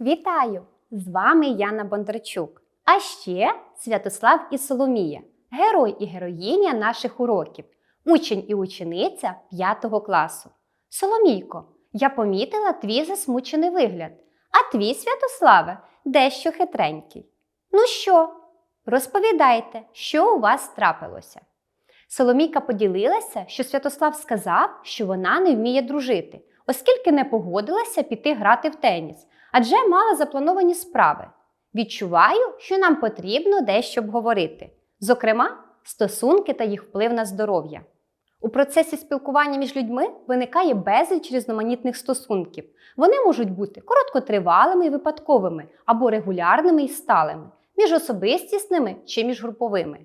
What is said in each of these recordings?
Вітаю! З вами Яна Бондарчук. А ще Святослав і Соломія, герой і героїня наших уроків, учень і учениця 5 класу. Соломійко, я помітила твій засмучений вигляд, а твій Святославе дещо хитренький. Ну що, розповідайте, що у вас трапилося? Соломійка поділилася, що Святослав сказав, що вона не вміє дружити, оскільки не погодилася піти грати в теніс, адже мала заплановані справи. Відчуваю, що нам потрібно дещо обговорити, зокрема, стосунки та їх вплив на здоров'я. У процесі спілкування між людьми виникає безліч різноманітних стосунків. Вони можуть бути короткотривалими і випадковими або регулярними і сталими, міжособистісними чи міжгруповими.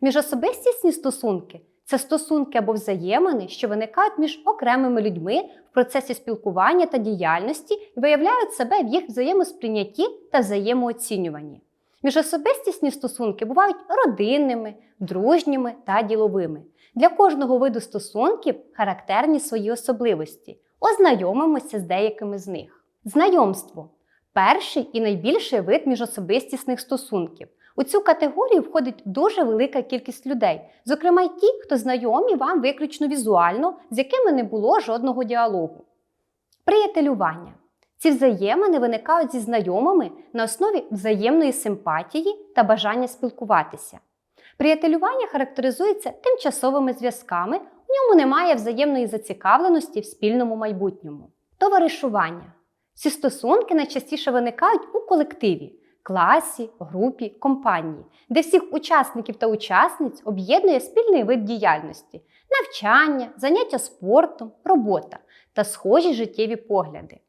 Міжособистісні стосунки це стосунки або взаємини, що виникають між окремими людьми в процесі спілкування та діяльності і виявляють себе в їх взаємосприйнятті та взаємооцінюванні. Міжособистісні стосунки бувають родинними, дружніми та діловими. Для кожного виду стосунків характерні свої особливості. Ознайомимося з деякими з них. Знайомство перший і найбільший вид міжособистісних стосунків. У цю категорію входить дуже велика кількість людей, зокрема й ті, хто знайомі вам виключно візуально, з якими не було жодного діалогу. Приятелювання. Ці взаємини виникають зі знайомими на основі взаємної симпатії та бажання спілкуватися. Приятелювання характеризується тимчасовими зв'язками, у ньому немає взаємної зацікавленості в спільному майбутньому. Товаришування. Ці стосунки найчастіше виникають у колективі, класі, групі, компанії, де всіх учасників та учасниць об'єднує спільний вид діяльності, навчання, заняття спортом, робота та схожі життєві погляди.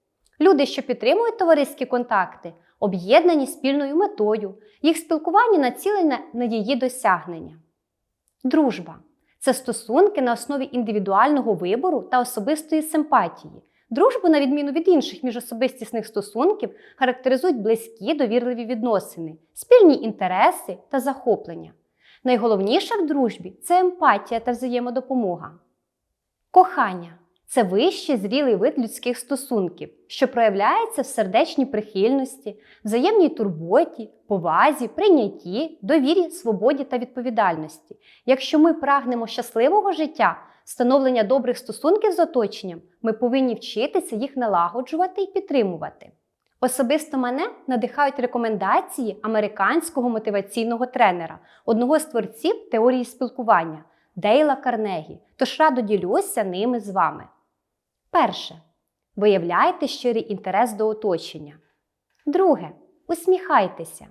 Люди, що підтримують товариські контакти, об'єднані спільною метою, їх спілкування націлене на її досягнення. Дружба це стосунки на основі індивідуального вибору та особистої симпатії. Дружбу, на відміну від інших міжособистісних стосунків, характеризують близькі довірливі відносини, спільні інтереси та захоплення. Найголовніше в дружбі це емпатія та взаємодопомога. Кохання це вищий зрілий вид людських стосунків, що проявляється в сердечній прихильності, взаємній турботі, повазі, прийнятті, довірі, свободі та відповідальності. Якщо ми прагнемо щасливого життя, становлення добрих стосунків з оточенням, ми повинні вчитися їх налагоджувати і підтримувати. Особисто мене надихають рекомендації американського мотиваційного тренера, одного з творців теорії спілкування Дейла Карнегі, тож радо ділюся ними з вами. Перше. Виявляйте щирий інтерес до оточення. Друге. Усміхайтеся.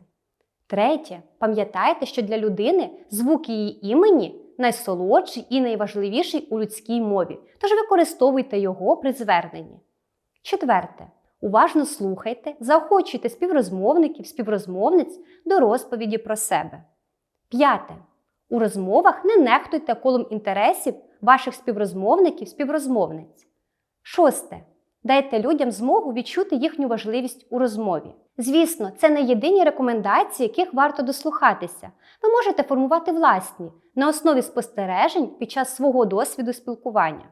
Третє. Пам'ятайте, що для людини звук її імені найсолодший і найважливіший у людській мові, тож використовуйте його при зверненні. Четверте. Уважно слухайте, заохочуйте співрозмовників, співрозмовниць до розповіді про себе. П'яте. У розмовах не нехтуйте колом інтересів ваших співрозмовників, співрозмовниць. Шосте. Дайте людям змогу відчути їхню важливість у розмові. Звісно, це не єдині рекомендації, яких варто дослухатися. Ви можете формувати власні на основі спостережень під час свого досвіду спілкування.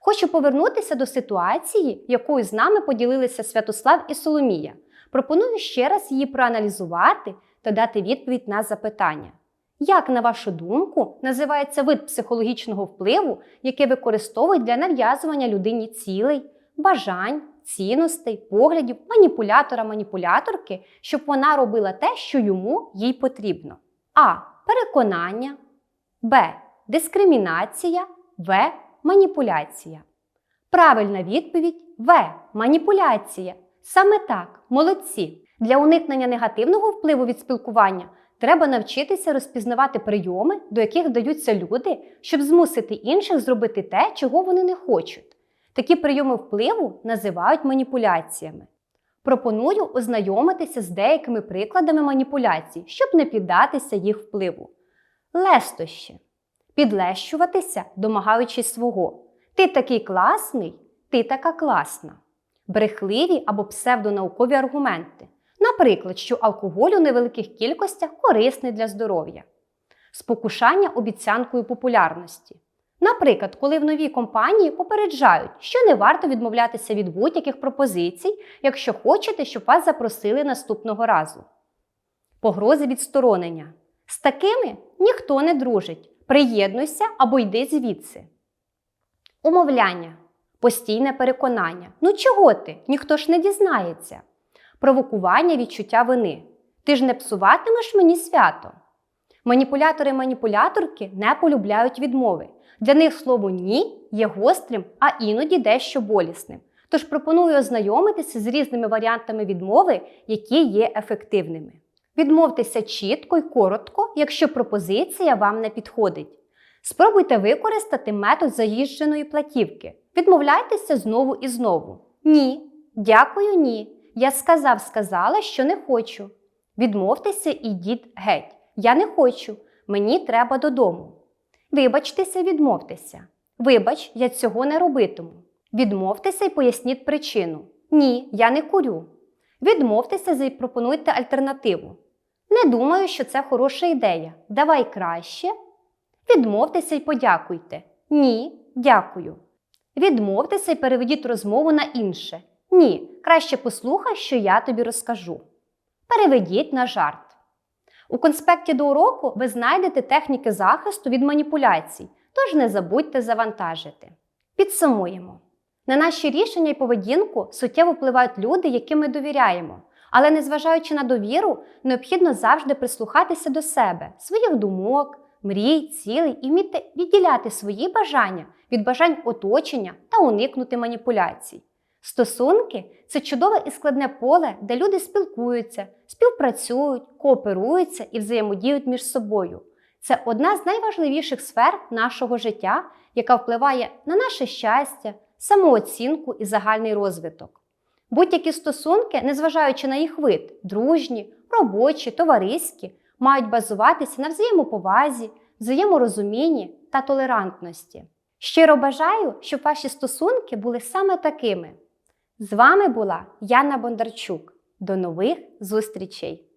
Хочу повернутися до ситуації, якою з нами поділилися Святослав і Соломія. Пропоную ще раз її проаналізувати та дати відповідь на запитання. Як, на вашу думку, називається вид психологічного впливу, який використовують для нав'язування людині цілей, бажань, цінностей, поглядів, маніпулятора-маніпуляторки, щоб вона робила те, що йому їй потрібно? А. Переконання, Б. Дискримінація, В. Маніпуляція. Правильна відповідь В. Маніпуляція. Саме так, молодці. Для уникнення негативного впливу від спілкування треба навчитися розпізнавати прийоми, до яких вдаються люди, щоб змусити інших зробити те, чого вони не хочуть. Такі прийоми впливу називають маніпуляціями. Пропоную ознайомитися з деякими прикладами маніпуляцій, щоб не піддатися їх впливу. Лестощі. Підлещуватися, домагаючись свого. Ти такий класний, ти така класна. Брехливі або псевдонаукові аргументи. Наприклад, що алкоголь у невеликих кількостях корисний для здоров'я. Спокушання обіцянкою популярності. Наприклад, коли в новій компанії попереджають, що не варто відмовлятися від будь-яких пропозицій, якщо хочете, щоб вас запросили наступного разу. Погрози відсторонення. З такими ніхто не дружить. Приєднуйся або йди звідси. Умовляння. Постійне переконання. Ну чого ти? Ніхто ж не дізнається. Провокування відчуття вини. Ти ж не псуватимеш мені свято. Маніпулятори-маніпуляторки не полюбляють відмови. Для них слово ні є гострим, а іноді дещо болісним. Тож пропоную ознайомитися з різними варіантами відмови, які є ефективними. Відмовтеся чітко і коротко, якщо пропозиція вам не підходить. Спробуйте використати метод заїждженої платівки. Відмовляйтеся знову і знову. Ні, дякую, ні. Я сказав, сказала, що не хочу. Відмовтеся і йдіть геть. Я не хочу. Мені треба додому. Вибачтеся, відмовтеся. Вибач, я цього не робитиму. Відмовтеся і поясніть причину. Ні, я не курю. Відмовтеся і запропонуйте альтернативу. Не думаю, що це хороша ідея. Давай краще. Відмовтеся і подякуйте. Ні, дякую. Відмовтеся і переведіть розмову на інше. Ні, краще послухай, що я тобі розкажу. Переведіть на жарт. У конспекті до уроку ви знайдете техніки захисту від маніпуляцій, тож не забудьте завантажити. Підсумуємо. На наші рішення і поведінку суттєво впливають люди, яким ми довіряємо. Але незважаючи на довіру, необхідно завжди прислухатися до себе, своїх думок, мрій, цілей і вміти відділяти свої бажання від бажань оточення та уникнути маніпуляцій. Стосунки це чудове і складне поле, де люди спілкуються, співпрацюють, кооперуються і взаємодіють між собою. Це одна з найважливіших сфер нашого життя, яка впливає на наше щастя, самооцінку і загальний розвиток. Будь-які стосунки, незважаючи на їх вид, дружні, робочі, товариські, мають базуватися на взаємоповазі, взаєморозумінні та толерантності. Щиро бажаю, щоб ваші стосунки були саме такими. З вами була Яна Бондарчук. До нових зустрічей!